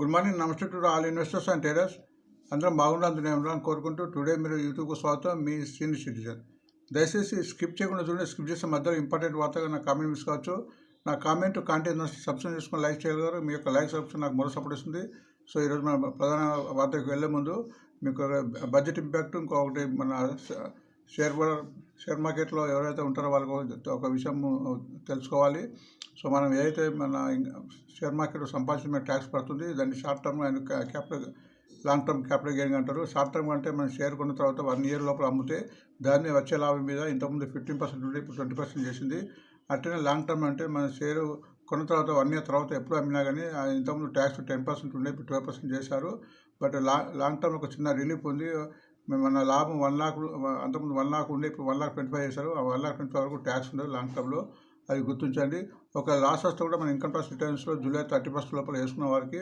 Good morning namaste to all investors and traders అందరం బాగుండాలని నేను కోరుకుంటూ టుడే మీరు యూట్యూబ్కు స్వాగతం. మీ సీనియర్ సిటిజన్. దయచేసి స్కిప్ చేయకుండా చూడండి స్కిప్ చేసే మధ్యలో ఇంపార్టెంట్ వార్తగా నా కామెంట్ మిస్ కావచ్చు. నా కామెంట్ కాంటెంట్ సబ్స్క్రైబ్ చేసుకుని లైక్ చేయగలరు. మీ యొక్క లైక్ సబ్స్క్రైబ్ నాకు మరో సపోర్ట్ ఇస్తుంది. సో ఈరోజు మన ప్రధాన వార్తకు వెళ్ళే ముందు మీకు బడ్జెట్ ఇంపాక్ట్ ఇంకొకటి మన షేర్ షేర్ మార్కెట్లో ఎవరైతే ఉంటారో వాళ్ళకు ఒక విషయం తెలుసుకోవాలి. సో మనం ఏదైతే మన షేర్ మార్కెట్ సంపాదించిన ట్యాక్స్ పడుతుంది దాన్ని short term and capital long term capital gain అంటారు. షార్ట్ టర్మ్ అంటే మనం షేర్ కొన్న తర్వాత వన్ ఇయర్ లోపల అమ్మితే దాన్ని వచ్చే లాభం మీద ఇంతకుముందు ఫిఫ్టీన్ పర్సెంట్ ఉంటే ఇప్పుడు ట్వంటీ పర్సెంట్ చేసింది. అట్లనే లాంగ్ టర్మ్ అంటే మన షేర్ కొన్న తర్వాత వన్ ఇయర్ తర్వాత ఎప్పుడు అమ్మినా కానీ ఇంతకుముందు ట్యాక్స్ టెన్ పర్సెంట్ ఉండే ఇప్పుడు ట్వెల్వ్ పర్సెంట్ చేశారు. బట్ లాంగ్ లాంగ్ టర్మ్ ఒక చిన్న రిలీఫ్ ఉంది. మన లాభం వన్ లాక్ అంతకుముందు వన్ లాక్ ఉండే ఇప్పుడు వన్ లాక్ ట్వంటీ ఫైవ్ చేశారు. ఆ వన్ లాక్ ట్వంటీ ఫైవ్ వరకు ట్యాక్స్ ఉండదు లాంగ్ టర్మ్లో. అది గుర్తించండి. ఒక లాస్ వస్తే కూడా మన ఇన్కమ్ ట్యాక్స్ రిటర్న్స్లో జూలై థర్టీ ఫస్ట్ లోపల వేసుకున్న వారికి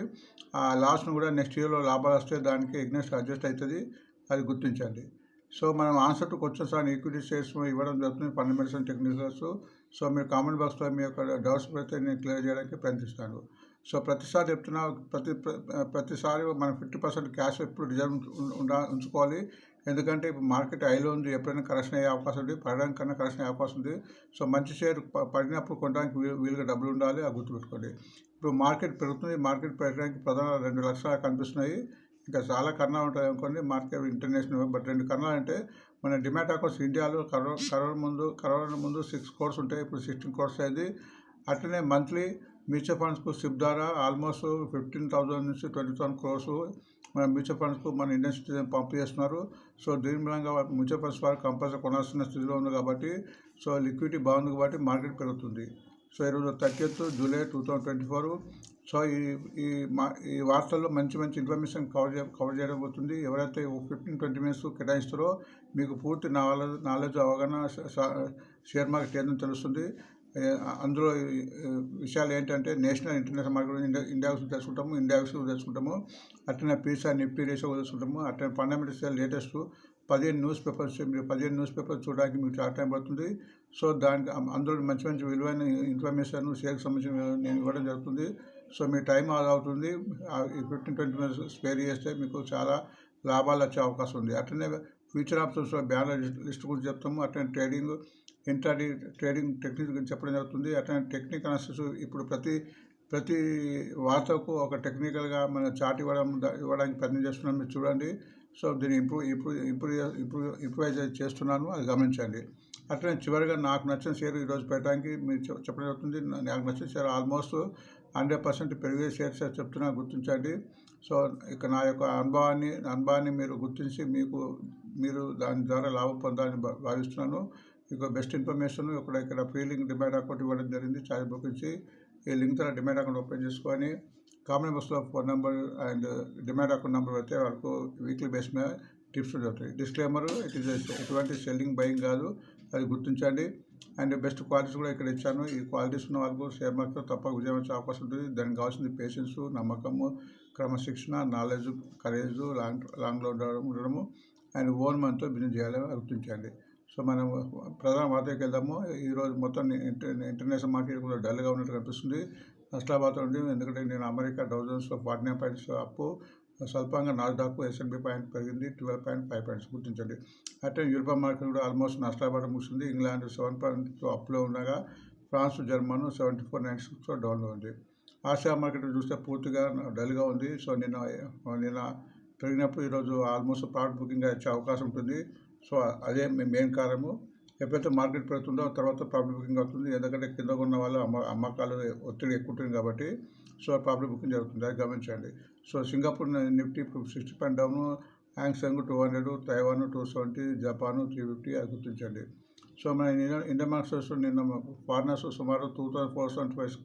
ఆ లాస్ను కూడా నెక్స్ట్ ఇయర్లో లాభాలు వస్తే దానికి ఎగ్నెస్ట్ అడ్జస్ట్ అవుతుంది అది గుర్తించండి. సో మనం answer to questions on equity shares ఇవ్వడం జరుగుతుంది ఫండమెంటల్స్ అండ్ టెక్నికల్స్. సో మీరు కామెంట్ బాక్స్లో మీ యొక్క డౌట్స్ పెడితే నేను క్లియర్ చేయడానికి ప్రయత్నిస్తాను. సో ప్రతిసారి చెప్తున్నా ప్రతి ప్రతిసారి మనం ఫిఫ్టీ పర్సెంట్ క్యాష్ ఎప్పుడు రిజర్వ్ ఉండా ఉంచుకోవాలి. ఎందుకంటే ఇప్పుడు మార్కెట్ హైలో ఉంది ఎప్పుడైనా కరెక్షన్ అయ్యే అవకాశం ఉంది పడడం కన్నా కరెక్షన్ అయ్యే అవకాశం ఉంది. సో మంచి షేర్ పడినప్పుడు కొనడానికి వీలుగా డబ్బులు ఉండాలి ఆ గుర్తుపెట్టుకోండి. ఇప్పుడు మార్కెట్ పెరుగుతుంది మార్కెట్ పెరగడానికి ప్రధాన రెండు లక్షలు కనిపిస్తున్నాయి. ఇంకా చాలా కన్నా ఉంటాయి అనుకోండి మార్కెట్ ఇంటర్నేషనల్ బట్ రెండు కన్నా అంటే మన డిమాట్ అకౌంట్స్ ఇండియాలో కరోనా కరోనా ముందు కరోనా ముందు సిక్స్ కోర్స్ ఉంటాయి ఇప్పుడు సిక్స్టీన్ కోర్స్ అయింది. అట్లనే మంత్లీ మ్యూచువల్ ఫండ్స్కు సిప్ ద్వారా ఆల్మోస్ట్ ఫిఫ్టీన్ థౌసండ్ నుంచి ట్వంటీ థౌసండ్ క్రోర్స్ మన మ్యూచువల్ ఫండ్స్కు మన ఇండియన్ సిటిజన్ పంపు చేస్తున్నారు సో దీని మూలంగా మ్యూచువల్ ఫండ్స్ వారు కంపల్సరీ కొనాల్సిన స్థితిలో ఉంది కాబట్టి సో లిక్విడిటీ బాగుంది కాబట్టి మార్కెట్ పెరుగుతుంది. సో ఈరోజు thirtieth July two thousand twenty four so ఈ ఈ మా ఈ వార్తల్లో మంచి మంచి ఇన్ఫర్మేషన్ కవర్ చే కవర్ చేయడం అవుతుంది ఎవరైతే ఫిఫ్టీన్ ట్వంటీ మినిట్స్ కేటాయిస్తారో మీకు పూర్తి నాలెడ్జ్ నాలెడ్జ్ అవగాహన షేర్ మార్కెట్ ఏదని తెలుస్తుంది. అందులో విషయాలు ఏంటంటే national international market India India తెలుసుకుంటాము ఇండియా తెలుసుకుంటాము. అట్లనే పీసా నిప్పి రేషో తెలుసుకుంటాము. అట్లనే ఫండమెంటల్స్ లేటెస్ట్ పదిహేను న్యూస్ పేపర్స్ మీరు పదిహేను న్యూస్ పేపర్స్ చూడడానికి మీకు చాలా టైం పడుతుంది. సో దానికి అందులో మంచి మంచి విలువైన ఇన్ఫర్మేషన్ షేర్కి సంబంధించిన నేను ఇవ్వడం జరుగుతుంది. సో మీ టైం ఆదా అవుతుంది. ఫిఫ్టీన్ ట్వంటీ మినిట్స్ స్పేర్ చేస్తే మీకు చాలా లాభాలు వచ్చే అవకాశం ఉంది. అట్లనే ఫ్యూచర్ ఆప్షన్స్లో బ్యానర్ లిస్ట్ గురించి చెప్తాము. అట్లనే ట్రేడింగ్ ఇంట్రాడీ ట్రేడింగ్ టెక్నిక్ గురించి చెప్పడం జరుగుతుంది. అట్లనే టెక్నిక్ అనాలిసిస్ ఇప్పుడు ప్రతి ప్రతి వార్తకు ఒక టెక్నికల్గా మన చాట్ ఇవ్వడం ఇవ్వడానికి ప్రయత్నం చేస్తున్నాం. మీరు చూడండి. సో దీన్ని improve improve improve improve improvise చేస్తున్నాను. అది గమనించండి. అట్లనే చివరిగా నాకు నచ్చిన షేర్ ఈరోజు పెట్టడానికి మీరు చెప్పడం జరుగుతుంది. నాకు నచ్చిన షేర్ ఆల్మోస్ట్ హండ్రెడ్ పర్సెంట్ పెరిగే షేర్స్ చెప్తున్నా గుర్తించండి. సో ఇక నా యొక్క అనుభవాన్ని అనుభవాన్ని మీరు గుర్తించి మీకు మీరు దాని ద్వారా లాభం పొందాలని భావిస్తున్నాను. మీకు బెస్ట్ ఇన్ఫర్మేషన్ ఇక్కడ ఇక్కడ ఫ్రీ లింక్ డిమాండ్ అకౌంట్ ఇవ్వడం జరిగింది. ఛార్జ్ బుకించి ఈ లింక్ ద్వారా డిమాండ్ అకౌంట్ ఓపెన్ చేసుకొని కామన్ బస్లో phone number and demat account number పెడితే వాళ్ళకు వీక్లీ బేస్ మీద టిప్స్ దొరుకుతాయి. డిస్క్లైమర్ ఇట్ ఈస్ ఎటువంటి సెల్లింగ్ బయింగ్ కాదు. అది గుర్తించండి. అండ్ బెస్ట్ క్వాలిటీస్ కూడా ఇక్కడ ఇచ్చాను. ఈ క్వాలిటీస్ ఉన్న వాళ్ళకు షేర్ మార్కెట్లో తప్పక విజయం వచ్చే అవకాశం ఉంటుంది. దానికి కావాల్సింది పేషెన్స్ నమ్మకము క్రమశిక్షణ నాలెడ్జ్ కరేజ్ లాంగ్ లాంగ్లో ఉండడము అండ్ ఓన్ మనతో బిజినెస్ చేయాలని గుర్తించండి. సో మనం ప్రధాన వార్తకి వెళ్దాము. ఈరోజు మొత్తం ఇంటర్నేషనల్ మార్కెట్ కూడా డల్గా ఉన్నట్టు కనిపిస్తుంది. నష్టాబాద్ ఉంది ఎందుకంటే నేను అమెరికా డౌజన్స్లో ఫార్టీ నైన్ పాయింట్స్ అప్పు స్వల్పంగా నాస్డాక్ ఎస్ఎన్బి పాయింట్ పెరిగింది ట్వెల్వ్ పాయింట్ ఫైవ్ పాయింట్స్ గుర్తించండి. అట్లే యూరోపియన్ మార్కెట్ కూడా ఆల్మోస్ట్ నష్టాబాట ముగిసింది. ఇంగ్లాండ్ సెవెన్ పాయింట్ అప్లో ఉండగా France German seventy four nine సిక్స్లో డౌన్లో ఉంది. ఆసియా మార్కెట్ చూస్తే పూర్తిగా డల్గా ఉంది. సో నిన్న నిన్న పెరిగినప్పుడు ఈరోజు ఆల్మోస్ట్ ప్రాడక్ట్ బుకింగ్ వచ్చే అవకాశం ఉంటుంది. సో అదే మెయిన్ కారణము ఎప్పుడైతే మార్కెట్ పెడుతుందో తర్వాత ప్రాఫిట్ బుకింగ్ అవుతుంది. ఎందుకంటే కింద ఉన్న వాళ్ళు అమ్మ అమ్మకాలు ఒత్తిడి ఎక్కువ ఉంటుంది కాబట్టి సో ప్రాఫిట్ బుకింగ్ జరుగుతుంది. అది గమనించండి. So Singapore Nifty sixty point down Hang Seng two hundred Taiwan two seventy Japan three fifty అది గుర్తించండి. సో మన ఇండియన్ మార్కెట్స్ నిన్న ఫారినర్స్ సుమారు two thousand four seventy five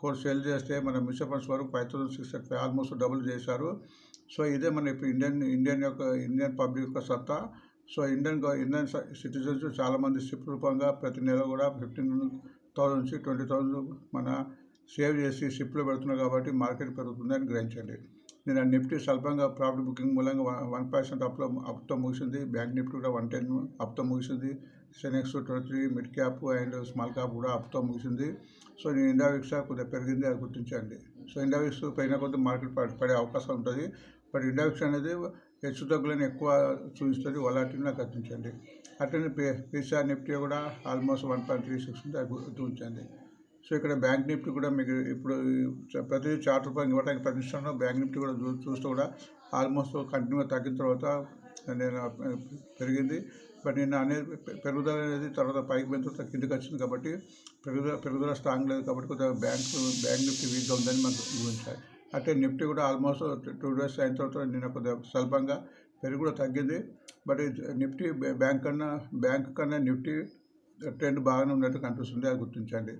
crores sale చేస్తే మన మ్యూచువల్ ఫండ్స్ వరకు five thousand six five almost double చేశారు. So ఇదే మన ఇప్పుడు ఇండియన్ ఇండియన్ యొక్క ఇండియన్ పబ్లిక్ యొక్క సత్తా. సో ఇండియన్ ఇండియన్ సిటిజన్స్ చాలామంది సిప్ రూపంగా ప్రతి నెల కూడా ఫిఫ్టీన్ థౌసండ్ నుంచి ట్వంటీ థౌసండ్ మన సేవ్ చేసి షిప్లో పెడుతున్నారు కాబట్టి మార్కెట్ పెరుగుతుందని గ్రహించండి. నేను నిఫ్టీ స్వల్పంగా ప్రాఫిట్ బుకింగ్ మూలంగా వన్ పర్సెంట్ అప్లో అప్తో ముగిసింది. బ్యాంక్ నిఫ్టీ కూడా వన్ టెన్ అప్తో ముగిసింది. Sensex twenty three mid cap and small cap కూడా అప్తో ముగిసింది. సో నేను ఇండియా కొద్దిగా పెరిగింది అది గుర్తించండి. సో ఇండెక్స్ పైన కొద్ది మార్కెట్ పడ- పడే అవకాశం ఉంటుంది. బట్ ఇండెక్స్ అనేది హెచ్చు తగ్గులను ఎక్కువ చూపిస్తుంది. వలాటిని నాకు గుర్తించండి అట్లనే పే పీసీఆర్ నిఫ్టీ కూడా almost one point three six ఉంది అది గుర్తించండి సో ఇక్కడ బ్యాంక్ నిఫ్టీ కూడా మీకు ఇప్పుడు ప్రతి చార్ట్ రూపాయలు ఇవ్వడానికి ప్రయత్నిస్తున్నాను బ్యాంక్ నిఫ్టీ కూడా చూ చూస్తూ కూడా ఆల్మోస్ట్ కంటిన్యూగా తగ్గిన తర్వాత నేను పెరిగింది. బట్ నిన్న అనేది పెరుగుదల అనేది తర్వాత పైకి పోయిన తర్వాత కిందకి వచ్చింది కాబట్టి పెరుగుదల పెరుగుదల స్ట్రాంగ్ లేదు కాబట్టి కొద్దిగా బ్యాంక్ బ్యాంక్ నిఫ్టీ వీక్గా ఉందని మనకు గురించాలి అంటే నిఫ్టీ కూడా ఆల్మోస్ట్ టూ డేస్ అయిన తర్వాత నిన్న కొద్దిగా స్వల్పంగా పెరుగు కూడా తగ్గింది. బట్ నిఫ్టీ బ్యాంక్ కన్నా బ్యాంక్ కన్నా నిఫ్టీ ట్రెండ్ బాగానే ఉన్నట్టు కనిపిస్తుంది అది గుర్తించండి.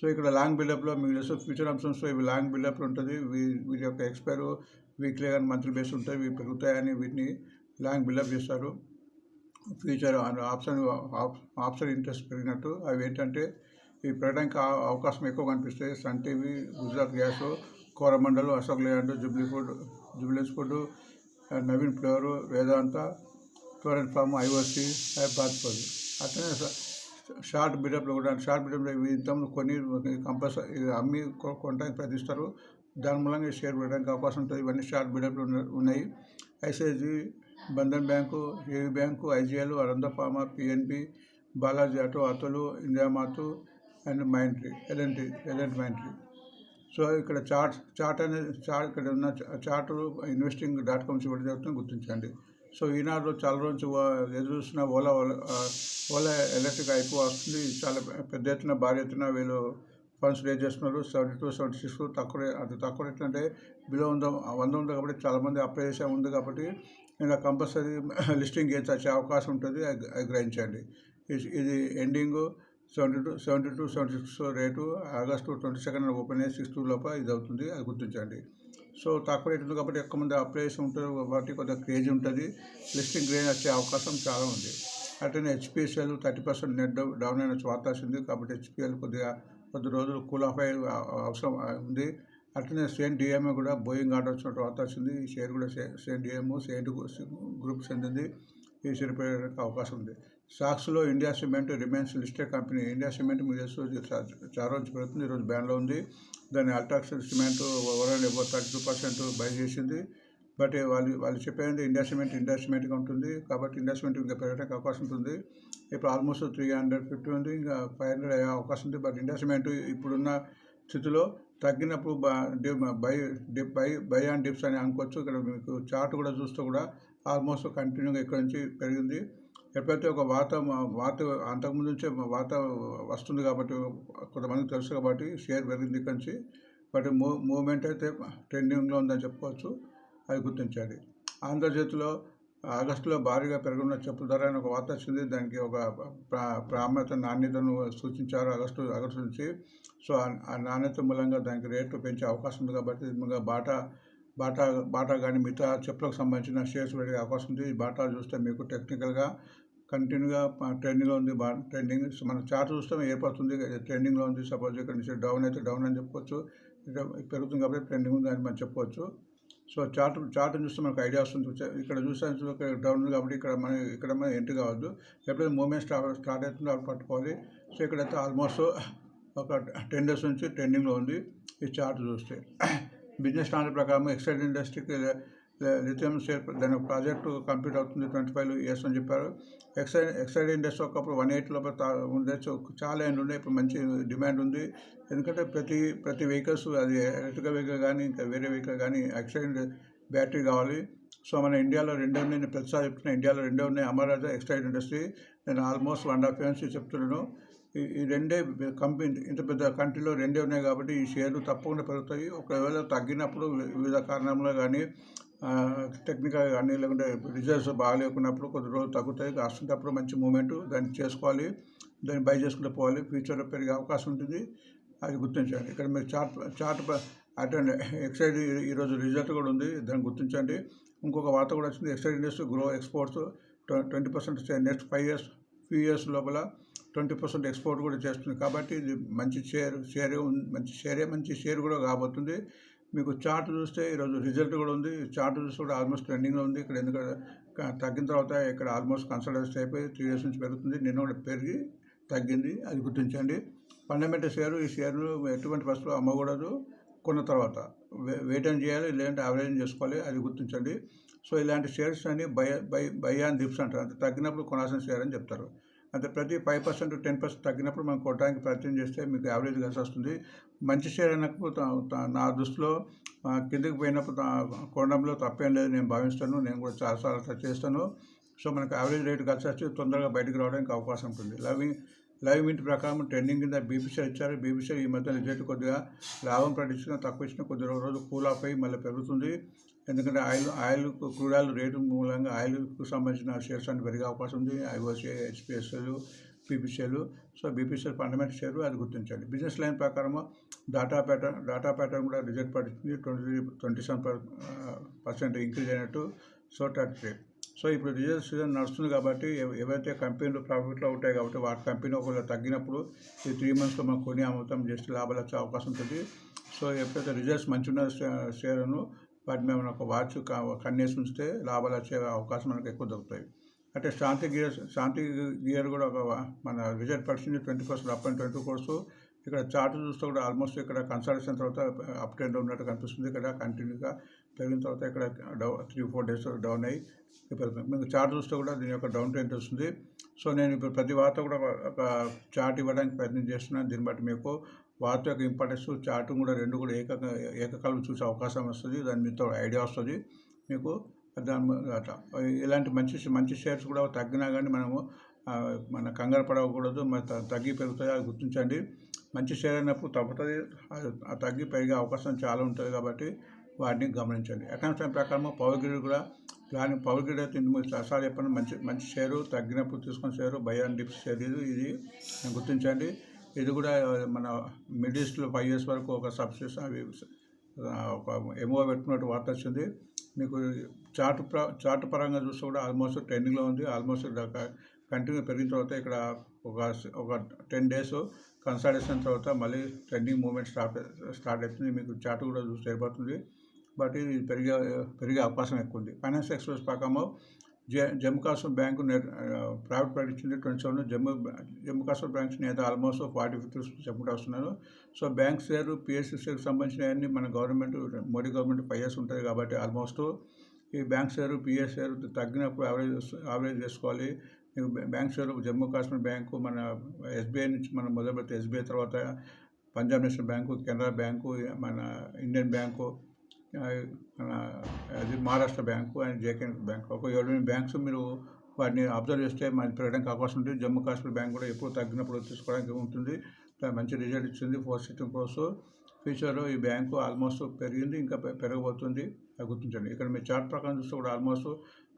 సో ఇక్కడ లాంగ్ బిల్డప్లో మీకు తెలుసు ఫ్యూచర్ ఆప్షన్స్లో ఇవి లాంగ్ బిల్డప్లు ఉంటుంది. వీ- వీటి యొక్క ఎక్స్పైర్ వీక్లీ కానీ మంత్లీ బేస్ ఉంటాయి ఇవి పెరుగుతాయని వీటిని లాంగ్ బిల్డప్ చేస్తారు. ఫ్యూచర్ ఆప్షన్ ఆప్- ఆప్షన్ ఇంట్రెస్ట్ పెరిగినట్టు. అవి ఏంటంటే ఇవి పెట్టడానికి అవకాశం ఎక్కువ కనిపిస్తాయి. Sun TV Gujarat Gas Coromandel Ashok Leyland Jubilant food Jubilant food Navin Fluorine Vedanta Torrent Pharma IOC Hyderabad అట్లనే షార్ట్ బిడప్లో కూడా షార్ట్ బిడప్లో ఇంతకుముందు కొన్ని కంపల్సరీ అమ్మి కొనడానికి ప్రయత్నిస్తారు. దాని మూలంగా షేర్ పెట్టడానికి అవకాశం ఉంటుంది. ఇవన్నీ షార్ట్ బిడప్లు ఉన్నాయి. ఐసిఐసి బంధన్ బ్యాంకు ఏవి బ్యాంకు ఐజిఎల్ అరంద pharma PNB Balaji auto అతలు India and Mindtree L and T LN Mindtree. So ఇక్కడ చార్ట్ చార్ట్ అనేది చార్ట్ ఇక్కడ ఉన్న చా- చార్ట్ ఇన్వెస్టింగ్ డాట్ కామ్స్ ఇవ్వడం జరుగుతుంది గుర్తించండి. సో ఈనాడులో చాలా రోజు ఎదురు చూసిన ఓలా ఓలా ఎలక్ట్రిక్ అయిపో వస్తుంది. చాలా పెద్ద ఎత్తున భారీ ఎత్తున వీళ్ళు ఫండ్స్ రేజ్ చేస్తున్నారు. సెవెంటీ టూ సెవెంటీ సిక్స్ తక్కువ అది తక్కువ రేట్లు అంటే బిలో ఉందో వంద ఉంది కాబట్టి చాలామంది అప్లై చేసే ఉంది కాబట్టి నేను కంపల్సరీ లిస్టింగ్ చేయించే అవకాశం ఉంటుంది. అది గ్రహించండి. ఇది- ఇది ending seventy two seventy two seventy six rate August twenty second open అయ్యి సిక్స్త్ లోపల ఇది అవుతుంది అది గుర్తించండి. సో తక్కువ రేట్ ఉంది కాబట్టి ఎక్కువ మంది అప్లైస్ ఉంటారు కాబట్టి కొద్దిగా క్రేజ్ ఉంటుంది. లిస్టింగ్ గ్రేజ్ వచ్చే అవకాశం చాలా ఉంది. అట్లనే HPCL thirty percent net down అయిన వార్త వచ్చింది కాబట్టి హెచ్పిఎల్ కొద్దిగా కొద్ది రోజులు కూల్ ఆఫ్ అయ్యే అవసరం ఉంది. అట్లనే సేమ్ డిఎంఏ కూడా బోయింగ్ ఆర్డర్ వచ్చిన వార్త వచ్చింది ఈ షేర్ కూడా సే సేమ్ డిఎంఓ సేమ్ గ్రూప్ చెందింది ఈ షేర్ అవకాశం ఉంది. స్టాక్స్లో India cement remains listed company India cement మీరు తెలుసు ఇది చా- చాలా రోజు పెరుగుతుంది. ఈరోజు బ్యాన్లో ఉంది. దాన్ని UltraTech cement overall above thirty two percent buy చేసింది. బట్ వాళ్ళు వాళ్ళు చెప్పేది ఇండియా సిమెంట్ ఇండియా సిమెంట్గా ఉంటుంది. కాబట్టి ఇండియా సిమెంట్ ఇంకా పెరగడానికి అవకాశం ఉంటుంది. ఇప్పుడు ఆల్మోస్ట్ త్రీ హండ్రెడ్ ఫిఫ్టీ ఉంది. ఇంకా ఫైవ్ హండ్రెడ్ అయ్యే అవకాశం ఉంది. బట్ ఇండియా సిమెంట్ ఇప్పుడున్న స్థితిలో తగ్గినప్పుడు buy dip buy buy and dips అని అనుకోవచ్చు. ఇక్కడ మీకు చార్ట్ కూడా చూస్తే కూడా ఆల్మోస్ట్ కంటిన్యూగా ఇక్కడ నుంచి పెరిగింది. ఎప్పుడైతే ఒక వాత వాత అంతకుముందు నుంచే వాత వస్తుంది కాబట్టి కొంతమందికి తెలుసు కాబట్టి షేర్ పెరిగింది ఇక్కడి నుంచి. బట్ మూ మూమెంట్ అయితే ట్రెండింగ్లో ఉందని చెప్పుకోవచ్చు. అది గుర్తించాలి. ఆంధ్రజ్యోతిలో ఆగస్టులో భారీగా పెరుగున్న చెప్పుల ధర అని ఒక వార్త వచ్చింది. దానికి ఒక ప్రా ప్రాముఖ్యత నాణ్యతను సూచించారు ఆగస్టు ఆగస్టు నుంచి. సో ఆ- నాణ్యత మూలంగా దానికి రేటు పెంచే అవకాశం ఉంది కాబట్టి ముందుగా బాటా బాటా బాటా కానీ మిగతా చెప్పులకు సంబంధించిన షేర్స్ పెరిగే అవకాశం ఉంది. ఈ బాటా చూస్తే మీకు టెక్నికల్గా కంటిన్యూగా ట్రెండింగ్లో ఉంది బాగా ట్రెండింగ్ మన చార్ట్ చూస్తే ఏర్పడుతుంది ట్రెండింగ్లో ఉంది సపోజ్ ఇక్కడ నుంచి డౌన్ అయితే డౌన్ అని చెప్పుకోవచ్చు పెరుగుతుంది కాబట్టి ట్రెండింగ్ ఉంది అని మనం చెప్పవచ్చు సో చార్ట్ చార్ట్ చూస్తే మనకు ఐడియా వస్తుంది ఇక్కడ చూస్తే ఇక్కడ డౌన్ ఉంది కాబట్టి ఇక్కడ మనం ఇక్కడ మనం ఎంట్రీ కావద్దు. ఎప్పుడైతే మూమెంట్ స్టార్ట్ స్టార్ట్ అవుతుందో అప్పుడు పట్టుకోవాలి. సో ఇక్కడైతే ఆల్మోస్ట్ ఒక టెన్ డేస్ నుంచి ట్రెండింగ్లో ఉంది ఈ చార్ట్ చూస్తే. బిజినెస్ స్టాండర్డ్ ప్రకారం ఎక్సైడ్ ఇండస్ట్రీకి లిథియం షేర్ దాని ప్రాజెక్టు కంప్లీట్ అవుతుంది ట్వంటీ ఫైవ్ ఇయర్స్ అని చెప్పారు. ఎక్సైడ్ ఎక్సైడ్ ఇండస్ట్రీ ఒకప్పుడు వన్ ఎయిట్ లోపల ఉండే ఉండొచ్చు చాలా ఎండ్ ఉన్నాయి ఇప్పుడు మంచి డిమాండ్ ఉంది. ఎందుకంటే ప్రతి ప్రతి వెహికల్స్ అది ఎలక్ట్రికల్ వెహికల్ కానీ ఇంకా వేరే వెహికల్ కానీ ఎక్సైడ్ బ్యాటరీ కావాలి. సో మన ఇండియాలో రెండే ఉన్నాయి నేను ప్రతిసారి చెప్తున్నా ఇండియాలో రెండే ఉన్నాయి అమరాజా ఎక్సైడ్ ఇండస్ట్రీ. నేను ఆల్మోస్ట్ వన్ హాఫ్ ఇయర్స్ చెప్తున్నాను. ఈ ఈ రెండే కంపెనీ ఇంత పెద్ద కంట్రీలో రెండే ఉన్నాయి కాబట్టి ఈ షేర్లు తప్పకుండా పెరుగుతాయి. ఒకవేళ తగ్గినప్పుడు వివిధ కారణంలో కానీ టెక్నికల్ కానీ లేకుంటే రిజల్ట్స్ బాగాలేకున్నప్పుడు కొద్ది రోజులు తగ్గుతాయి. కాస్తుంటప్పుడు మంచి మూమెంట్ దాన్ని చేసుకోవాలి. దాన్ని బై చేసుకుంటూ పోవాలి. ఫ్యూచర్లో పెరిగే అవకాశం ఉంటుంది. అది గుర్తించండి. ఇక్కడ మీరు చార్ట్ చార్ట్ అటెండ్ ఎక్సైడ్ ఈరోజు రిజల్ట్ కూడా ఉంది. దాన్ని గుర్తించండి. ఇంకొక వార్త కూడా వచ్చింది. Exide industry grow exports twenty percent next five years few years లోపల ట్వంటీ పర్సెంట్ ఎక్స్పోర్ట్ కూడా చేస్తుంది. కాబట్టి ఇది మంచి షేర్ షేరే మంచి షేరే మంచి షేర్ కూడా కాబోతుంది. మీకు చార్ట్ చూస్తే ఈరోజు రిజల్ట్ కూడా ఉంది. చార్ట్ చూస్తే కూడా ఆల్మోస్ట్ ట్రెండింగ్లో ఉంది. ఇక్కడ ఎందుకంటే తగ్గిన తర్వాత ఇక్కడ ఆల్మోస్ట్ కన్సల్టెన్స్ అయిపోయి త్రీ డేస్ నుంచి పెరుగుతుంది. నిన్న కూడా పెరిగి తగ్గింది. అది గుర్తించండి. ఫండమెంటల్ షేర్ ఈ షేర్లు ఎటువంటి వస్తువు అమ్మకూడదు. కొన్న తర్వాత వెయిట్ అని చేయాలి? లేదంటే యావరేజ్ చేసుకోవాలి. అది గుర్తించండి. సో ఇలాంటి షేర్స్ అని buy buy buy and dips అంటారు. అంటే తగ్గినప్పుడు కొనాల్సిన షేర్ అని చెప్తారు. అంటే ప్రతి ఫైవ్ పర్సెంట్ టెన్ పర్సెంట్ తగ్గినప్పుడు మనం కొట్టడానికి ప్రయత్నం చేస్తే మీకు యావరేజ్ కలిసి వస్తుంది. మంచి షేర్ అయినప్పుడు త- నా దృష్టిలో కిందకి పోయినప్పుడు కొనడంలో తప్పేం లేదు. నేను భావిస్తాను. నేను కూడా చాలాసార్లు అట్లా చేస్తాను. సో మనకు యావరేజ్ రేట్ కలిసి వచ్చి తొందరగా బయటకు రావడానికి అవకాశం ఉంటుంది. లవింగ్ లైవ్ ఇంటి ప్రకారం ట్రెండింగ్ కింద బీపీసీ ఇచ్చారు. బీపీసీ ఈ మధ్య రిజల్ట్ కొద్దిగా. లాభం ప్రకటించిన తక్కువ ఇచ్చిన కొద్ది రోజు కూల్ ఆఫ్ అయ్యి మళ్ళీ పెరుగుతుంది. ఎందుకంటే oil oil crude oil rate మూలంగా ఆయిల్కు సంబంధించిన షేర్స్ అన్ని పెరిగే అవకాశం ఉంది. IOC HPCL BPCL. So BPCL fundamental share అది గుర్తించండి. బిజినెస్ లైన్ ప్రకారము డాటా ప్యాటర్న్ డాటా ప్యాటర్న్ కూడా రిజల్ట్ పడుతుంది. Twenty twenty seven percent increase అయినట్టు సో థర్టీ సో ఇప్పుడు రిజల్ట్ సీజన్ నడుస్తుంది కాబట్టి ఏవైతే కంపెనీలు ప్రాఫిట్లో ఉంటాయి కాబట్టి వాటి కంపెనీ ఒకవేళ తగ్గినప్పుడు ఈ త్రీ మంత్స్లో మనం కొని అమ్ముతాం జస్ట్ లాభాలు వచ్చే అవకాశం ఉంటుంది. సో ఎప్పుడైతే రిజల్ట్స్ మంచి ఉన్న షేర్ను వాటి మీద మనం ఒక వాచ్ కన్నేసి ఉంచితే లాభాలు వచ్చే అవకాశం మనకు ఎక్కువ దొరుకుతాయి. అంటే శాంతి గియర్ శాంతి గియర్ కూడా ఒక మన result percent twenty percent up and twenty crores ఇక్కడ చార్ట్ చూస్తే కూడా ఆల్మోస్ట్ ఇక్కడ కన్సల్టేషన్ తర్వాత అప్ ట్రెండ్ ఉన్నట్టు కనిపిస్తుంది ఇక్కడ కంటిన్యూగా. తగిలిన తర్వాత ఇక్కడ డౌ త్రీ ఫోర్ డేస్ డౌన్ అయ్యి పెరుగుతుంది మీకు చార్ట్ చూస్తే కూడా దీని యొక్క డౌన్ ట్రెండ్ వస్తుంది. సో నేను ఇప్పుడు ప్రతి వార్త కూడా ఒక- చార్ట్ ఇవ్వడానికి ప్రయత్నం చేస్తున్నాను. దీన్ని బట్టి మీకు వార్త యొక్క ఇంపార్టెన్స్ చార్ట్ కూడా రెండు కూడా ఏక ఏకకాలం చూసే అవకాశం వస్తుంది. దాని మీతో ఐడియా వస్తుంది. మీకు దాని అట్లా. ఇలాంటి మంచి మంచి షేర్స్ కూడా తగ్గినా కానీ మనము మన కంగారు పడకూడదు. తగ్గి పెరుగుతాయి అది గుర్తించండి. మంచి షేర్ అయినప్పుడు తప్పుతుంది తగ్గి పెరిగే అవకాశం చాలా ఉంటుంది కాబట్టి వాటిని గమనించండి. అకౌంట్స్ ప్రకారం పవర్ గ్రిడ్ కూడా ప్లాన్ పవర్ గ్రిడ్ అయితే ఇంటి మీరు చాలాసార్లు చెప్పండి మంచి మంచి షేరు తగ్గినప్పుడు తీసుకున్న share buy and dips share. ఇది ఇది గుర్తించండి. ఇది కూడా మన మిడిల్ ఈస్ట్లో ఫైవ్ ఇయర్స్ వరకు ఒక సబ్సిడీస్ అవి ఒక ఎమో పెట్టుకున్నట్టు వార్త వచ్చింది. మీకు చార్ట్ ప్ర చార్ట్ పరంగా చూస్తే కూడా ఆల్మోస్ట్ ట్రెండింగ్లో ఉంది. ఆల్మోస్ట్ కంటిన్యూ పెరిగిన తర్వాత ఇక్కడ ఒక ఒక టెన్ డేస్ కన్సల్టేషన్ తర్వాత మళ్ళీ ట్రెండింగ్ మూమెంట్ స్టార్ట్ స్టార్ట్ అవుతుంది. మీకు చార్ట్ కూడా చూస్తే సరిపోతుంది. బట్ ఇది పెరిగే పెరిగే అవకాశం ఎక్కువ ఉంది ఫైనాన్స్ ఎక్స్ప్రెస్ ప్రకారం జ జమ్మూ కాశ్మీర్ బ్యాంకు ప్రైవేట్ ప్రకటించింది twenty seven Jammu Jammu Kashmir banks నేత ఆల్మోస్ట్ ఫార్టీ ఫిఫ్త్ చెప్పుకుంటూ వస్తున్నారు సో బ్యాంక్ షేర్ పిఎస్సి షేర్కి సంబంధించినవన్నీ మన government Modi government five years ఉంటుంది కాబట్టి ఆల్మోస్ట్ ఈ బ్యాంక్ షేర్ పిఎస్ షేర్ తగ్గినప్పుడు యావరేజ్ యావరేజ్ చేసుకోవాలి bank share Jammu Kashmir bank మన ఎస్బీఐ నుంచి మనం మొదలు ఎస్బీఐ తర్వాత Punjab national bank Canara bank మన ఇండియన్ బ్యాంకు అది Maharashtra bank and JK bank. ఒక ఏడు బ్యాంక్స్ మీరు వాటిని అబ్జర్వ్ చేస్తే మనకి పెరగడానికి అవకాశం ఉంటుంది. జమ్మూ కాశ్మీర్ బ్యాంక్ కూడా ఎప్పుడు తగ్గినప్పుడు తీసుకోవడానికి ఉంటుంది. మంచి రిజల్ట్ ఇచ్చింది. ఫోర్ సిటీ క్రోర్స్ ఫ్యూచర్లో ఈ బ్యాంకు ఆల్మోస్ట్ పెరిగింది ఇంకా పెరగబోతుంది. అది గుర్తించండి. ఇక్కడ మీ చార్ట్ ప్రకారం చూస్తే కూడా ఆల్మోస్ట్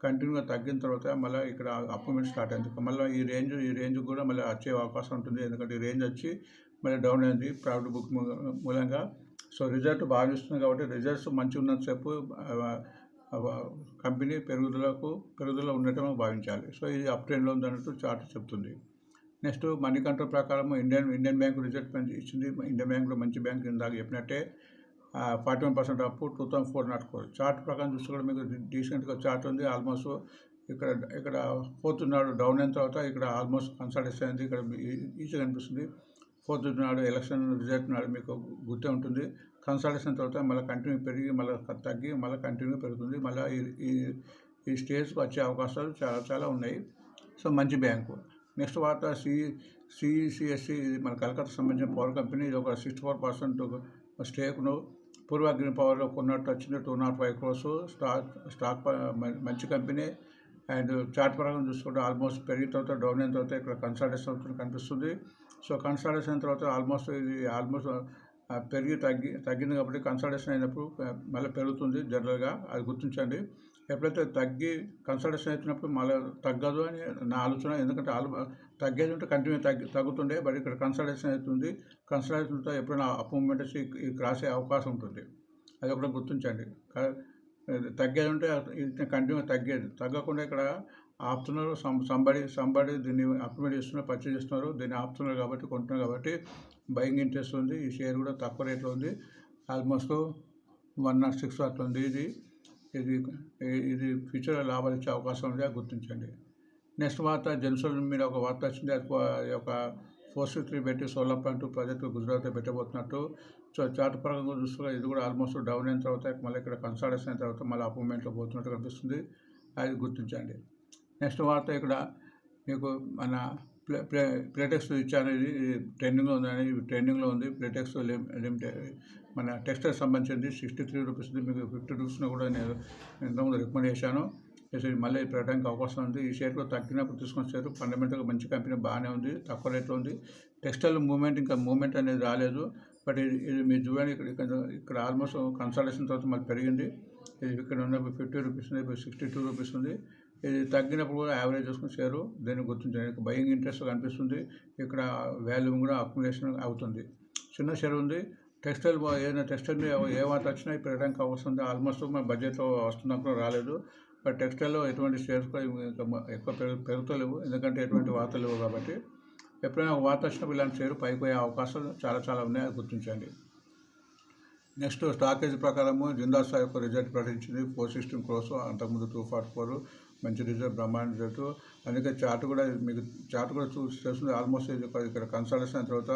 కంటిన్యూగా తగ్గిన తర్వాత మళ్ళీ ఇక్కడ అప్రూవ్మెంట్ స్టార్ట్ అయింది. మళ్ళీ ఈ రేంజ్ ఈ రేంజ్ కూడా మళ్ళీ వచ్చే అవకాశం ఉంటుంది. ఎందుకంటే ఈ రేంజ్ వచ్చి మళ్ళీ డౌన్ అయింది. ప్రాఫిట్ బుక్ మూ- మూలంగా సో రిజల్ట్ బాగా ఇస్తుంది కాబట్టి రిజల్ట్స్ మంచి ఉన్నంతసేపు కంపెనీ పెరుగుదలకు పెరుగుదల ఉన్నట్టు భావించాలి సో ఇది అప్ ట్రెండ్లో ఉందన్నట్టు చార్ట్ చెప్తుంది నెక్స్ట్ మనీ కంట్రోల్ ప్రకారం ఇండియన్ ఇండియన్ బ్యాంక్ రిజల్ట్ ఇచ్చింది ఇండియన్ బ్యాంక్లో మంచి బ్యాంక్ ఇందాక చెప్పినట్టే forty one percent up two thousand four nought four chart ప్రకారం చూస్తే కూడా మీకు డీసెంట్గా చార్ట్ ఉంది ఆల్మోస్ట్ ఇక్కడ ఇక్కడ పోతున్నాడు డౌన్ అయిన తర్వాత ఇక్కడ ఆల్మోస్ట్ కన్సల్టేషన్ అయింది ఇక్కడ ఈజీగా అనిపిస్తుంది ఫోర్త్ నాడు ఎలక్షన్ రిజల్ట్ నాడు మీకు గుర్తే ఉంటుంది. కన్సల్టేషన్ తర్వాత మళ్ళీ కంటిన్యూ పెరిగి మళ్ళీ తగ్గి మళ్ళీ కంటిన్యూ పెరుగుతుంది. మళ్ళీ ఈ ఈ ఈ స్టేజ్కి వచ్చే అవకాశాలు చాలా చాలా ఉన్నాయి. సో మంచి బ్యాంకు. నెక్స్ట్ వార్త సి సిఈసిఎస్సి ఇది మన కలకత్తా సంబంధించిన పవర్ కంపెనీ. ఇది ఒక సిక్స్టీ ఫోర్ పర్సెంట్ స్టేక్ను పూర్వ పవర్లో కొన్నట్టు వచ్చింది. Two nought five crores. Stock stock మంచి కంపెనీ. అండ్ చాట్ పరంగా చూసుకుంటే ఆల్మోస్ట్ పెరిగిన తర్వాత డౌన్ అయిన తర్వాత ఇక్కడ కన్సల్టేషన్ అవుతుంది కనిపిస్తుంది. సో కన్సల్టేషన్ తర్వాత ఆల్మోస్ట్ ఇది ఆల్మోస్ట్ పెరిగి తగ్గి తగ్గింది కాబట్టి కన్సల్టేషన్ అయినప్పుడు మళ్ళీ పెరుగుతుంది జనరల్గా అది గుర్తించండి. ఎప్పుడైతే తగ్గి కన్సల్టేషన్ అవుతున్నప్పుడు మళ్ళీ తగ్గదు అని నా ఆలోచన. ఎందుకంటే ఆల్ తగ్గేది ఉంటే కంటిన్యూ తగ్గి తగ్గుతుండే. బట్ ఇక్కడ కన్సల్టేషన్ అవుతుంది. కన్సల్టేషన్తో ఎప్పుడైనా అప్ మూమెంట్ క్రాస్ అయ్యే అవకాశం ఉంటుంది. అది ఒకటి గుర్తించండి. తగ్గేది ఉంటే కంటిన్యూ తగ్గేది. తగ్గకుండా ఇక్కడ ఆపుతున్నారు. సం సంబడి సంబడి దీన్ని అప్రూవ్ చేస్తున్నారు పర్చేజ్ చేస్తున్నారు. దీన్ని ఆపుతున్నారు కాబట్టి కొంటున్నారు కాబట్టి బయింగ్ ఇంట్రెస్ట్ ఉంది. ఈ షేర్ కూడా తక్కువ రేట్లో ఉంది. ఆల్మోస్ట్ వన్ నాట్ సిక్స్ అట్లా ఉంది. ఇది ఇది ఇది ఫ్యూచర్లో లాభాలు ఇచ్చే అవకాశం ఉంది అది గుర్తించండి. నెక్స్ట్ వార్త జెన్సోల్ మీద ఒక వార్త వచ్చింది. అది ఒక- ఫోర్ ఒక ఫోర్ త్రీ పెట్టి సోలార్ ప్లాంట్ ప్రాజెక్టు గుజరాత్లో పెట్టబోతున్నట్టు. సో చార్ట్ పరంగా ఇది కూడా ఆల్మోస్ట్ డౌన్ అయిన తర్వాత మళ్ళీ ఇక్కడ కన్సాల్టేషన్ అయిన తర్వాత మళ్ళీ అపాయింట్మెంట్లో పోతున్నట్టు కనిపిస్తుంది. అది గుర్తించండి. నెక్స్ట్ వార్త ఇక్కడ మీకు మన ప్లే ప్లే ప్లేటెక్స్ ఇచ్చాను ఇది ట్రెండింగ్లో ఉందని ట్రెండింగ్లో ఉంది. ప్లేటెక్స్ లిమిటెడ్ మన టెక్స్టైల్ సంబంధించింది సిక్స్టీ త్రీ రూపీస్ ఉంది. మీకు ఫిఫ్టీ రూపీస్ని కూడా నేను ఇంతకుముందు రికమెండ్ చేశాను. మళ్ళీ పెట్టడానికి అవకాశం ఉంది. ఈ షేర్లో తగ్గినప్పుడు తీసుకొని షేర్ ఫండమెంటల్గా మంచి కంపెనీ బాగానే ఉంది. తక్కువ రేట్లో ఉంది. టెక్స్టైల్ మూమెంట్ ఇంకా మూమెంట్ అనేది రాలేదు. బట్ ఇది ఇది మీరు చూడండి ఇక్కడ ఇక్కడ ఇక్కడ ఆల్మోస్ట్ కన్సల్టేషన్ తర్వాత మాకు పెరిగింది. ఇది ఇక్కడ ఉన్నప్పుడు ఫిఫ్టీ రూపీస్ ఉంది. సిక్స్టీ టూ రూపీస్ ఉంది. ఇది తగ్గినప్పుడు కూడా యావరేజ్ చేసుకుని షేరు. దీన్ని గుర్తించండి బయింగ్ ఇంట్రెస్ట్ కనిపిస్తుంది. ఇక్కడ వాల్యూమ్ కూడా అక్యుములేషన్ అవుతుంది. చిన్న షేర్ ఉంది. టెక్స్టైల్ ఏదైనా టెక్స్టైల్ ఏ మాట వచ్చినా ఇప్పుడు పెట్టడానికి అవసరం ఆల్మోస్ట్ మన బడ్జెట్లో వస్తున్నప్పుడు రాలేదు. బట్ టెక్స్టైల్లో ఎటువంటి షేర్స్ కూడా ఇంకా ఎక్కువ పెరుగు పెరుగుతలేవు. ఎందుకంటే ఎటువంటి వార్తలు లేవు కాబట్టి. ఎప్పుడైనా ఒక వార్త వచ్చినప్పుడు ఇలాంటి షేర్ పైపోయే అవకాశాలు చాలా చాలా ఉన్నాయి. అది గుర్తించండి. నెక్స్ట్ స్టాకేజ్ ప్రకారము జిందాల్ యొక్క రిజల్ట్ ప్రకటించింది. ఫోర్ సిక్స్టీన్ క్రోస్ అంతకుముందు టూ ఫార్టీ ఫోర్ మంచి రిజల్ట్ బ్రహ్మాండ రిజల్ట్. అందుకే చార్ట్ కూడా మీకు చార్ట్ కూడా చూసి చేస్తుంది. ఆల్మోస్ట్ ఇది ఇక్కడ కన్సల్టేషన్ అయిన తర్వాత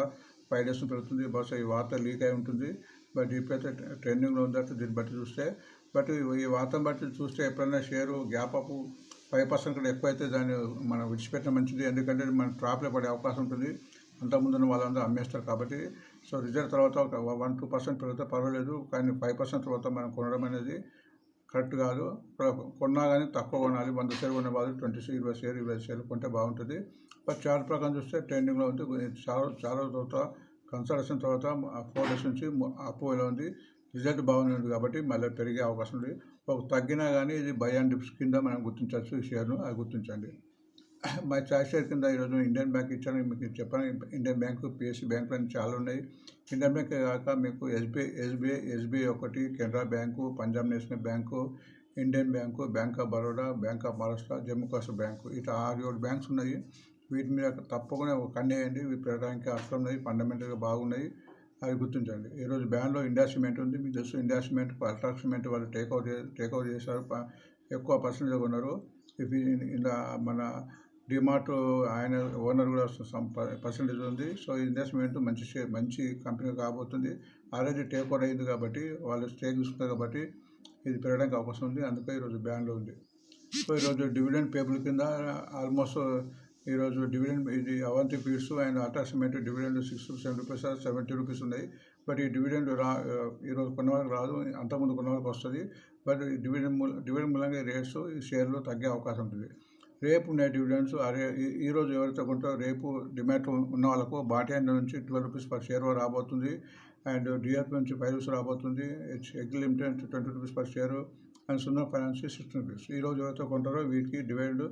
ఫైవ్ డేస్ పెరుగుతుంది. బహుశా ఈ వార్త లీక్ అయి ఉంటుంది. బట్ ఇప్పుడైతే ట్రెండింగ్లో ఉందంటే దీన్ని బట్టి చూస్తే బట్ ఈ వార్తను బట్టి చూస్తే ఎప్పుడైనా share gap up five percent కూడా ఎక్కువైతే దాన్ని మనం విడిచిపెట్టడం మంచిది. ఎందుకంటే మన ట్రాప్లో పడే అవకాశం ఉంటుంది. అంతకుముందున్న వాళ్ళందరూ అమ్మేస్తారు కాబట్టి. సో రిజల్ట్ తర్వాత ఒక వన్ టూ పర్సెంట్ పెరిగితే పర్వాలేదు. కానీ ఫైవ్ పర్సెంట్ తర్వాత మనం కొనడం అనేది కరెక్ట్ కాదు. కొన్నా కానీ తక్కువ కొనాలి. వంద షేర్ కొనే వాళ్ళు ట్వంటీ షేర్ ఇరవై షేర్ ఇరవై షేర్ కొంటే బాగుంటుంది. బట్ చార్ట్ ప్రకారం చూస్తే ట్రెండింగ్లో ఉంది. చాలా చాలా తర్వాత కన్సల్టేషన్ తర్వాత ఫోర్ డేస్ నుంచి అపోలో ఉంది. రిజల్ట్ బాగుంది కాబట్టి మళ్ళీ పెరిగే అవకాశం ఉంది. ఒక తగ్గినా కానీ ఇది బై అండ్ డిప్స్ కింద మనం గుర్తించవచ్చు ఈ షేర్ను అది గుర్తించండి. మా చాయిస్ కింద ఈరోజు ఇండియన్ బ్యాంక్ ఇచ్చాను. మీకు చెప్పాను. ఇండియన్ బ్యాంక్ పిఎస్సి బ్యాంకులు అని చాలా ఉన్నాయి. ఇండియన్ బ్యాంక్ కాక మీకు ఎస్బీఐ ఎస్బీఐ ఎస్బీఐ ఒకటి Canara bank Punjab national bank Indian bank bank of Baroda bank of Maharashtra Jammu Kashmir bank ఇట్లా ఆరు ఏడు బ్యాంక్స్ ఉన్నాయి. వీటి మీద తప్పకుండా ఒక కన్నేయండి ఇవి పెట్టడానికి అవసరం ఉన్నాయి ఫండమెంటల్గా బాగున్నాయి. అవి గుర్తించండి. ఈరోజు బ్యాన్లో ఇండియా సిమెంట్ ఉంది. మీకు తెలుసు ఇండియా సిమెంట్ అల్ట్రా సిమెంట్ వాళ్ళు టేక్ అవుట్ టేక్ చేశారు. ఎక్కువ పర్సెంటేజ్ ఉన్నారు ఇవి ఇలా మన డిమార్ట్ ఆయన ఓనర్ కూడా సమ్ పర్సెంటేజ్ ఉంది. సో ఇన్వెస్ట్మెంట్ మంచి షేర్ మంచి కంపెనీ కాబోతుంది. ఆల్రెడీ టేక్ ఓవర్ అయింది కాబట్టి వాళ్ళు స్టేక్ తీసుకున్నారు కాబట్టి ఇది పెరగడానికి అవకాశం ఉంది. అందుకే ఈరోజు బ్యాన్లో ఉంది. సో ఈరోజు డివిడెండ్ పేబుల్ కింద ఆల్మోస్ట్ ఈరోజు డివిడెండ్ ఇది Avanti feeds and ultra cement dividend six seven rupees seventy rupees ఉన్నాయి. బట్ ఈ డివిడెండ్ రా ఈరోజు కొన్న వరకు రాదు. అంతకుముందు కొన్న వరకు వస్తుంది. బట్ ఈ డివిడెండ్ మూల డివిడెండ్ మూలంగా రేట్స్ ఈ షేర్లు తగ్గే అవకాశం ఉంటుంది రేపు ఉన్నాయి డివిడెండ్స్ అరే ఈ- ఈరోజు ఎవరైతే కొంటారో రేపు డిమాట్ ఉన్న వాళ్ళకు బాటెండ్ నుంచి ట్వెల్వ్ రూపీస్ పర్ షేర్ రాబోతుంది. అండ్ డిఆర్పి నుంచి ఫైవ్ రూపీస్ రాబోతుంది. HEG limited twenty rupees per share and సున్నా ఫైనాన్స్ సిక్స్టీన్ రూపీస్. ఈరోజు ఎవరైతే కొంటారో వీటికి డివైడ్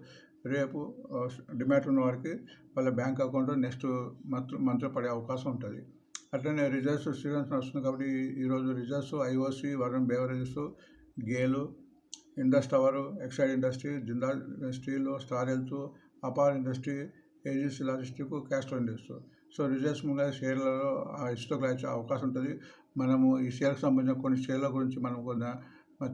రేపు డిమాట్ ఉన్న వారికి వాళ్ళ బ్యాంక్ అకౌంట్ నెక్స్ట్ మంత్ మంత్లో పడే అవకాశం ఉంటుంది. అట్లనే రిజల్ట్స్ స్టూడెంట్స్ వస్తుంది కాబట్టి ఈరోజు results IOC Varun beverages GAIL Indus tower Exide industry Jindal steel star health Apar industry AGC logistic Castrol industry. So results ముందు షేర్లలో ఇష్టకు వచ్చే అవకాశం ఉంటుంది. మనము ఈ షేర్కి సంబంధించిన కొన్ని షేర్ల గురించి మనం కొన్ని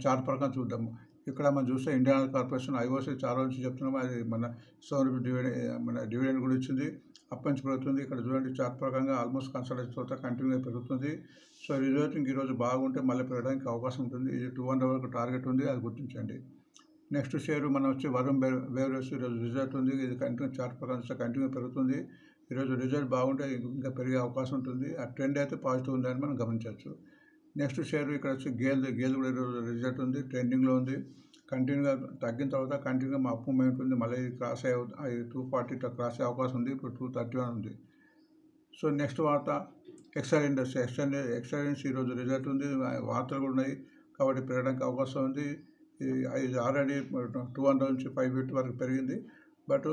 చార్ట్ ప్రకారం చూద్దాము. ఇక్కడ మనం చూస్తే ఇండియన్ ఆయిల్ కార్పొరేషన్ ఐఓసీ చాలా నుంచి చెప్తున్నాము. అది మన సోన్ డివిడెండ్ మన డివిడెండ్ కూడా ఇచ్చింది. అప్పటి పెరుగుతుంది ఇక్కడ చూడండి చార్ట్ ప్రకారంగా ఆల్మోస్ట్ కన్సల్టేషన్ తర్వాత కంటిన్యూగా పెరుగుతుంది. సో ఈ ఇంక ఈరోజు బాగుంటే మళ్ళీ పెరగడానికి అవకాశం ఉంటుంది. ఇది టూ హండ్రెడ్ వరకు టార్గెట్ ఉంది అది గుర్తించండి. నెక్స్ట్ షేర్ మనం వచ్చి వరుణ్ బే బేవరేజ్ ఈరోజు రిజల్ట్ ఉంది. ఇది కంటిన్యూ చార్ట్ ప్రకారం కంటిన్యూ పెరుగుతుంది. ఈరోజు రిజల్ట్ బాగుంటే ఇంకా పెరిగే అవకాశం ఉంటుంది. ఆ ట్రెండ్ అయితే పాజిటివ్ ఉందని మనం గమనించవచ్చు. నెక్స్ట్ షేర్ ఇక్కడ వచ్చి గేల్ గేల్ కూడా ఈరోజు రిజల్ట్ ఉంది ట్రెండింగ్లో ఉంది. కంటిన్యూగా తగ్గిన తర్వాత కంటిన్యూగా మా అప్ మూమెంట్ ఉంది. మళ్ళీ క్రాస్ అయ్యే టూ ఫార్టీ క్రాస్ అయ్యే అవకాశం ఉంది. ఇప్పుడు టూ థర్టీ వన్ ఉంది. సో నెక్స్ట్ వార్త Exide industry Exide Exide industry ఈరోజు రిజల్ట్ ఉంది. వార్తలు కూడా ఉన్నాయి. కాబట్టి పెరగడానికి అవకాశం ఉంది. ఈ- ఇది ఆల్రెడీ టూ హండ్రెడ్ నుంచి ఫైవ్ ఫిఫ్టీ వరకు పెరిగింది. బట్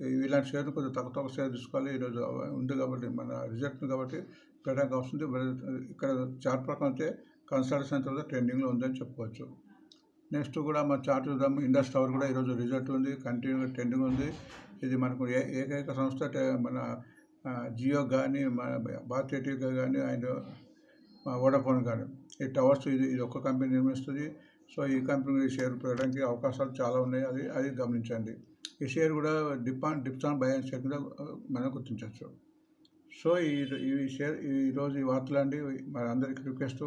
ఇలాంటి షేర్లు కొంచెం తక్కువ తక్కువ షేర్ తీసుకోవాలి. ఈరోజు ఉంది కాబట్టి మన రిజల్ట్ ఉంది కాబట్టి పెరగడానికి వస్తుంది ఇక్కడ చార్ట్ ప్రకారం అయితే కన్సల్టేషన్ తర్వాత ట్రెండింగ్లో ఉందని చెప్పుకోవచ్చు. నెక్స్ట్ కూడా మన చార్ట్ చూద్దాం. ఇండస్ టవర్ కూడా ఈరోజు రిజల్ట్ ఉంది. కంటిన్యూగా ట్రెండింగ్ ఉంది. ఇది మనకు ఏ ఏకైక సంస్థ మన జియో కానీ మన భారతీయ టీకా కానీ అండ్ వోడాఫోన్ కానీ ఈ టవర్స్ ఇది ఇది ఒక్క కంపెనీ నిర్మిస్తుంది. సో ఈ కంపెనీ షేర్ పెరగడానికి అవకాశాలు చాలా ఉన్నాయి. అది అది గమనించండి. ఈ షేర్ కూడా డిపాన్ డిప్సాన్ బయాన్ షేర్ కింద మనం గుర్తించవచ్చు. సో ఈ ఈ షేర్ ఈరోజు ఈ వార్తలండి. మరి అందరికీ రిక్వెస్ట్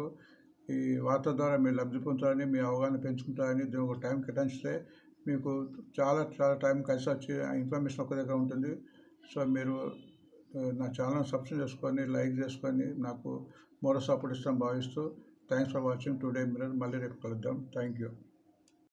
ఈ వార్త ద్వారా మీరు లబ్ధి పొందుతారని మీ అవగాహన పెంచుకుంటారని దీని ఒక టైం కేటాయిస్తే మీకు చాలా చాలా టైం కలిసి వచ్చి ఆ ఇన్ఫర్మేషన్ ఒక దగ్గర ఉంటుంది. సో మీరు నా ఛానల్ సబ్స్క్రైబ్ చేసుకొని లైక్ చేసుకొని నాకు మరో సపోర్ట్ ఇస్తాం భావిస్తూ thanks for watching Today Mirror మళ్ళీ రేపు కలుద్దాం. Thank you.